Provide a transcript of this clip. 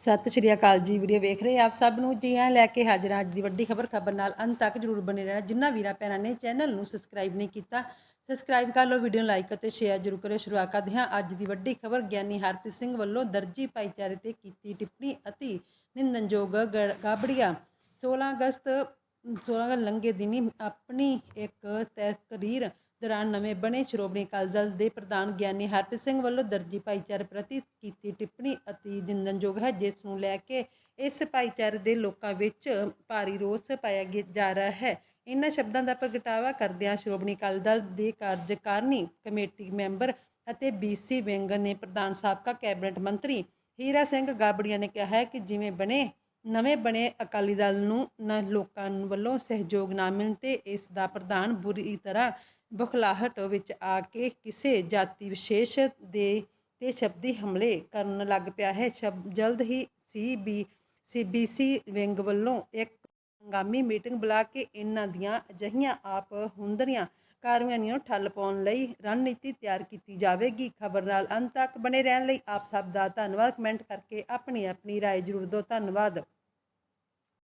ਸਤਿ ਸ਼੍ਰੀ ਅਕਾਲ ਜੀ, ਵੀਡੀਓ ਵੇਖ ਰਹੇ ਆਪ ਸਭ ਨੂੰ? ਜੀ ਹਾਂ, ਲੈ ਕੇ ਹਾਜ਼ਰ ਹਾਂ ਅੱਜ ਦੀ ਵੱਡੀ ਖਬਰ। ਖਬਰ ਨਾਲ ਅੰਤ ਤੱਕ ਜਰੂਰ ਬਣੇ ਰਹਿਣਾ। ਜਿੰਨਾ ਵੀਰਾਂ ਭੈਣਾਂ ਨੇ ਚੈਨਲ ਨੂੰ ਸਬਸਕ੍ਰਾਈਬ ਨਹੀਂ ਕੀਤਾ, ਸਬਸਕ੍ਰਾਈਬ ਕਰ ਲਓ, ਵੀਡੀਓ ਲਾਈਕ ਅਤੇ ਸ਼ੇਅਰ ਜਰੂਰ ਕਰਿਓ। ਸ਼ੁਰੂਆਤ ਕਰਦੇ ਹਾਂ ਅੱਜ ਦੀ ਵੱਡੀ ਖਬਰ। ਗਿਆਨੀ ਹਰਪ੍ਰੀਤ ਸਿੰਘ ਵੱਲੋਂ ਦਰਜੀ ਭਾਈਚਾਰੇ ਤੇ ਕੀਤੀ ਟਿੱਪਣੀ ਅਤੇ ਨਿੰਦਨਯੋਗ ਗਾਬੜੀਆ। 16 ਅਗਸਤ 16 ਲੰਘੇ ਦਿਨੀ ਆਪਣੀ ਇੱਕ ਤਕਰੀਰ ਦੌਰਾਨ ਨਵੇਂ ਬਣੇ ਸ਼੍ਰੋਮਣੀ ਅਕਾਲੀ ਦਲ ਦੇ ਪ੍ਰਧਾਨ ਗਿਆਨੀ ਹਰਪ੍ਰੀਤ ਸਿੰਘ ਵੱਲੋਂ ਦਰਜੀ ਭਾਈਚਾਰੇ ਪ੍ਰਤੀ ਕੀਤੀ ਟਿੱਪਣੀ ਅਤੀ ਨਿੰਦਨਯੋਗ ਹੈ, ਜਿਸ ਨੂੰ ਲੈ ਕੇ ਇਸ ਭਾਈਚਾਰੇ ਦੇ ਲੋਕਾਂ ਵਿੱਚ ਭਾਰੀ ਰੋਸ ਪਾਇਆ ਜਾ ਰਿਹਾ ਹੈ। ਇਹਨਾਂ ਸ਼ਬਦਾਂ ਦਾ ਪ੍ਰਗਟਾਵਾ ਕਰਦਿਆਂ ਸ਼੍ਰੋਮਣੀ ਅਕਾਲੀ ਦਲ ਦੇ ਕਾਰਜਕਾਰਨੀ ਕਮੇਟੀ ਮੈਂਬਰ ਅਤੇ ਬੀਸੀ ਵਿੰਗ ਨੇ ਪ੍ਰਧਾਨ ਸਾਬਕਾ ਕੈਬਨਿਟ ਮੰਤਰੀ ਹੀਰਾ ਸਿੰਘ ਗਾਬੜੀਆ ਨੇ ਕਿਹਾ ਹੈ ਕਿ ਜਿਵੇਂ ਬਣੇ, ਨਵੇਂ ਬਣੇ ਅਕਾਲੀ ਦਲ ਨੂੰ ਨ, ਲੋਕਾਂ ਵੱਲੋਂ ਸਹਿਯੋਗ ਨਾ ਮਿਲਣ ਤੇ ਇਸ ਦਾ ਪ੍ਰਧਾਨ ਬੁਰੀ ਤਰ੍ਹਾਂ ਬਖਲਾਹਟ ਵਿੱਚ ਆ ਕੇ ਕਿਸੇ ਜਾਤੀ ਵਿਸ਼ੇਸ਼ ਦੇ ਤੇ ਸ਼ਬਦੀ ਹਮਲੇ ਕਰਨ ਲੱਗ ਪਿਆ ਹੈ ਸ਼ਬ ਜਲਦ ਹੀ ਸੀਬੀ ਸੀਬੀਸੀ ਵਿੰਗ ਵੱਲੋਂ ਇੱਕ ਹੰਗਾਮੀ ਮੀਟਿੰਗ ਬੁਲਾ ਕੇ ਇਹਨਾਂ ਦੀਆਂ ਅਜਿਹੀਆਂ ਆਪ ਹੁੰਦਰੀਆਂ ਕਾਰਵਾਈਆਂ ਨੂੰ ਠੱਲ ਪਾਉਣ ਲਈ ਰਣਨੀਤੀ ਤਿਆਰ ਕੀਤੀ ਜਾਵੇਗੀ ਖਬਰ ਨਾਲ ਅੰਤ ਤੱਕ ਬਣੇ ਰਹਿਣ ਲਈ ਆਪ ਸਭ ਦਾ ਧੰਨਵਾਦ ਕਮੈਂਟ ਕਰਕੇ ਆਪਣੀ ਆਪਣੀ رائے ਜ਼ਰੂਰ ਦਿਓ ਧੰਨਵਾਦ